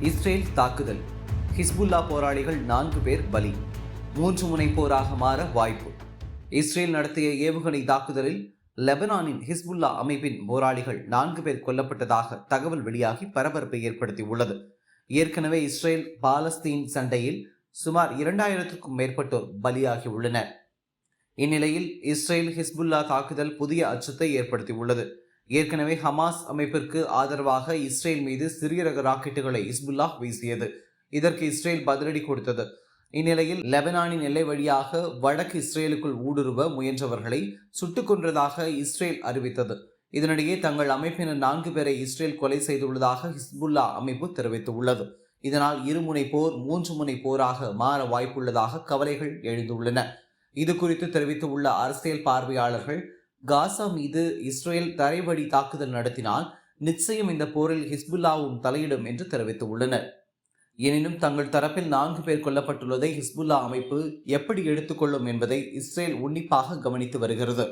Israel தாக்குதல். Hezbollah போராளிகள் நான்கு பேர் பலி. மூன்று முனை போராக மாற வாய்ப்பு. இஸ்ரேல் நடத்திய ஏவுகணை தாக்குதலில் லெபனானின் ஹிஸ்புல்லா அமைப்பின் போராளிகள் நான்கு பேர் கொல்லப்பட்டதாக தகவல் வெளியாகி பரபரப்பை ஏற்படுத்தியுள்ளது. ஏற்கனவே இஸ்ரேல் பாலஸ்தீன் சண்டையில் சுமார் இரண்டாயிரத்துக்கும் மேற்பட்டோர் பலியாகியுள்ளனர். இந்நிலையில் இஸ்ரேல் ஹிஸ்புல்லா தாக்குதல் புதிய அச்சத்தை ஏற்படுத்தியுள்ளது. ஏற்கனவே ஹமாஸ் அமைப்பிற்கு ஆதரவாக இஸ்ரேல் மீது சிறிய ரக ராக்கெட்டுகளை இஸ்புல்லா வீசியது. இதற்கு இஸ்ரேல் பதிலடி கொடுத்தது. இந்நிலையில் லெபனானின் எல்லை வழியாக வடக்கு இஸ்ரேலுக்குள் ஊடுருவ முயன்றவர்களை சுட்டுக் கொன்றதாக இஸ்ரேல் அறிவித்தது. இதனிடையே தங்கள் அமைப்பினர் நான்கு பேரை இஸ்ரேல் கொலை செய்துள்ளதாக ஹிஸ்புல்லா அமைப்பு தெரிவித்துள்ளது. இதனால் இருமுனை போர் மூன்று முனை போராக மாற வாய்ப்புள்ளதாக கவலைகள் எழுந்துள்ளன. இது குறித்து தெரிவித்துள்ள அரசியல் பார்வையாளர்கள் காசா மீது இஸ்ரேல் தரைவழி தாக்குதல் நடத்தினால் நிச்சயம் இந்த போரில் ஹிஸ்புல்லாவும் தலையிடும் என்று தெரிவித்துள்ளனர். எனினும் தங்கள் தரப்பில் நான்கு பேர் கொல்லப்பட்டுள்ளதை ஹிஸ்புல்லா அமைப்பு எப்படி எடுத்துக்கொள்ளும் என்பதை இஸ்ரேல் உன்னிப்பாக கவனித்து வருகிறது.